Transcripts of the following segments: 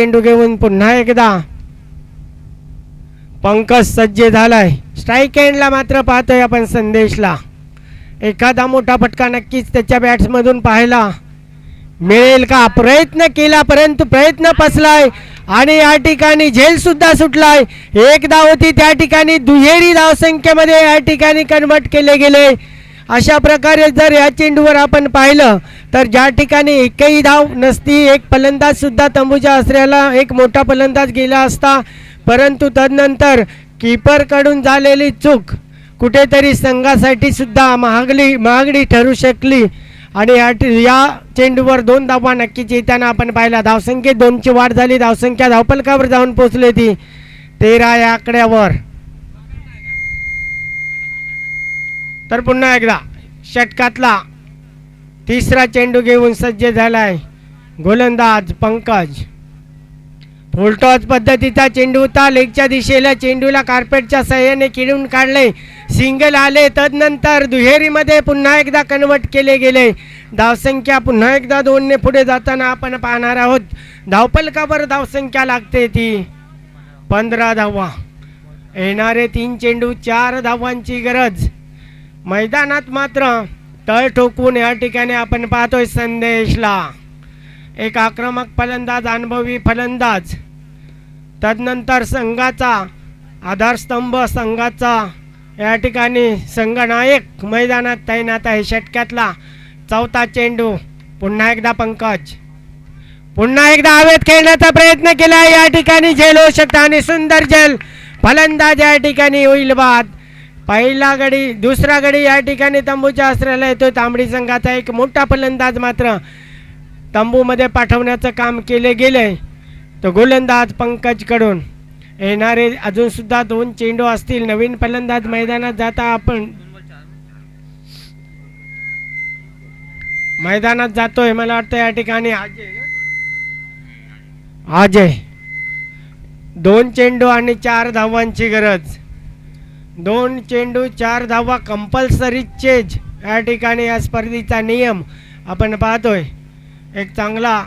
चेंडू घेऊन पुन्हा एकदा. पंकज सज्ज झालाय. स्ट्राईक एंडला मात्र पाहतोय आपण संदेशला. एखादा मोठा फटका नक्कीच त्याच्या बॅट्समधून पाहायला मिळेल का? प्रयत्न केला परंतु प्रयत्न फसलाय आणि या ठिकाणी झेल सुद्धा सुटलाय. एक धाव होती त्या ठिकाणी दुहेरी धावसंख्येमध्ये या ठिकाणी कन्वर्ट केले गेले. अशा प्रकारे जर या चेंडूवर आपण पाहिलं तर ज्या ठिकाणी एकही धाव नसती एक फलंदाज सुद्धा तंबूच्या आश्रयाला एक मोठा फलंदाज गेला असता परंतु तदनंतर कीपरकडून झालेली चूक कुठेतरी संघासाठी सुद्धा महागली महागडी ठरू शकली. आणि या या चेंडूवर दोन धावा नक्कीच येताना आपण पाहिला. धावसंख्येत दोनची वाढ झाली. धावसंख्या धावपलकावर जाऊन पोचली ती. तेरा या आकड्यावर. तर पुन्हा एकदा षटकातला तिसरा चेंडू घेऊन सज्ज झालाय. गोलंदाज पंकज. फुलटॉस पद्धतीचा चेंडू होता. लेगच्या दिशेला चेंडूला कार्पेटच्या सहाय्याने किडून काढले. सिंगल आले तदनंतर दुहेरीमध्ये पुन्हा एकदा कन्वर्ट केले गेले. धावसंख्या पुन्हा एकदा दोनने पुढे जाताना आपण पाहणार आहोत. धावपलकावर धावसंख्या लागते ती. पंधरा धावा. येणारे तीन चेंडू चार धावांची गरज. मैदानात मात्र तळ ठोकून या ठिकाणी आपण पाहतोय संदेशला. एक आक्रमक फलंदाज अनुभवी फलंदाज. तदनंतर संघाचा आधारस्तंभ संघाचा या ठिकाणी संघनायक मैदानात तैनात आहे षटक्यातला चौथा चेंडू. पुन्हा एकदा पंकज. पुन्हा एकदा हवेत खेळण्याचा प्रयत्न केला या ठिकाणी झेल होऊ शकता आणि सुंदर झेल. फलंदाज या ठिकाणी होईल बाद पहिला गडी दुसरा गडी या ठिकाणी तंबूच्या आश्रयाला येतोय. तांबडी संघाचा एक मोठा फलंदाज मात्र तंबूमध्ये पाठवण्याचं काम केले गेले. तर गोलंदाज पंकजकडून. येणारे अजून सुद्धा दोन चेंडू असतील. नवीन फलंदाज मैदानात जाता आपण. मैदानात जातोय मला वाटतं या ठिकाणी अजय. अजय. दोन चेंडू आणि चार धावांची गरज. दोन चेंडू चार धावा कंपल्सरी चेज या ठिकाणी या स्पर्धेचा नियम आपण पाहतोय. एक चांगला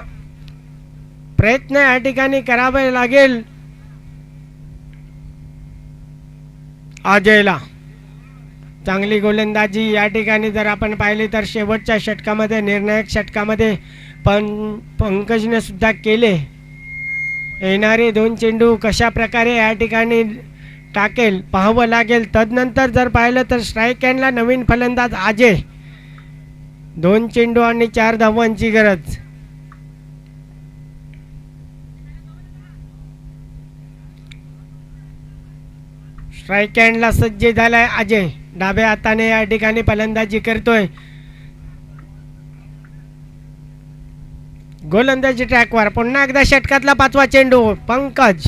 प्रयत्न या ठिकाणी करावे लागेल. अजयला. चांगली गोलंदाजी या ठिकाणी जर आपण पाहिली तर शेवटच्या षटकामध्ये निर्णायक षटकामध्ये पण पंकजने सुद्धा केले. येणारे दोन चेंडू कशा प्रकारे या ठिकाणी टाकेल पाहावं लागेल. तदनंतर जर पाहिलं तर स्ट्राईक एंडला नवीन फलंदाज आजे. दोन चेंडू आणि चार धावांची गरज. स्ट्राईक एंडला सज्ज झालाय अजय डाबे हाताने या ठिकाणी फलंदाजी करतोय. गोलंदाजी ट्रॅकवर पुन्हा एकदा षटकातला पाचवा चेंडू पंकज.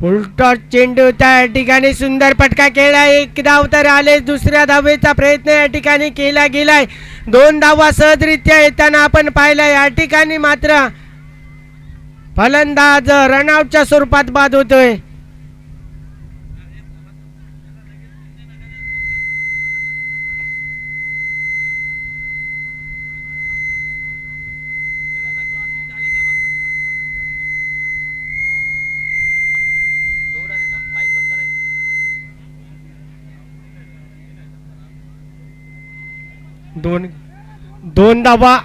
फुलटॉस चेंडू त्या ठिकाणी सुंदर फटका केला एक धाव तर आले दुसऱ्या धावेचा प्रयत्न या ठिकाणी केला गेलाय. दोन धावा सहजरित्या येताना आपण पाहिलं या ठिकाणी मात्र फलंदाज रनआउटच्या स्वरूपात बाद होतोय. दोन दोन धावा.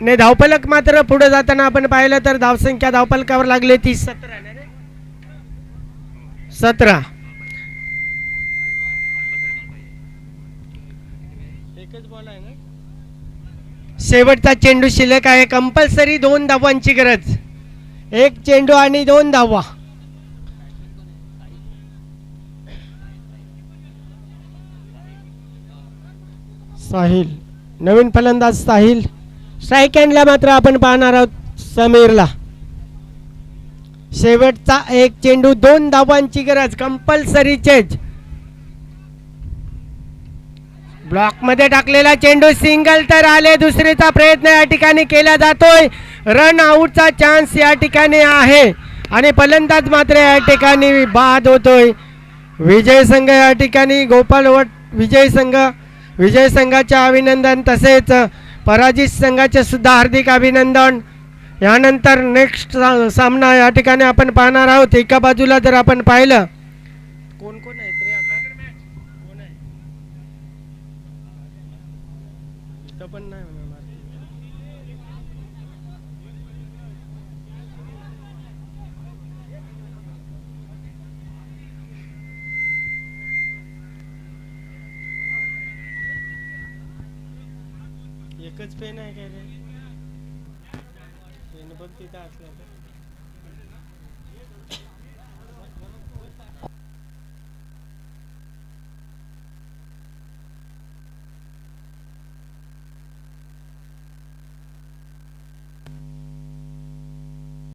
ने धावपलक मात्र पुढे जाताना आपण पाहिलं तर धावसंख्या धावपलकावर लागली ती सतरा. सतरा. शेवटचा चेंडू शिल्लक आहे. कंपल्सरी दोन धावांची गरज. एक चेंडू आणि दोन धावा. साहिल. नवीन फलंदाज साहिल. स्ट्राईक एंडला मात्र आपण पाहणार आहोत समीरला. शेवटचा एक चेंडू दोन धावांची गरज कंपल्सरी चेज ब्लॉकमध्ये टाकलेला चेंडू सिंगल तर आले दुसरीचा प्रयत्न या ठिकाणी केला जातोय. रन आऊटचा चान्स या ठिकाणी आहे. आणि फलंदाज मात्र या ठिकाणी बाद होतोय. विजय संघ या ठिकाणी गोपाल वट विजय संघ विजय संघाचे अभिनंदन तसेच पराजित संघाचे सुद्धा हार्दिक अभिनंदन. यानंतर नेक्स्ट सामना या ठिकाणी आपण पाहणार आहोत. एका बाजूला जर आपण पाहिलं कोण कोण आहे एकच पेन आहे काय रे? पेन बघ तिथं असलं तर.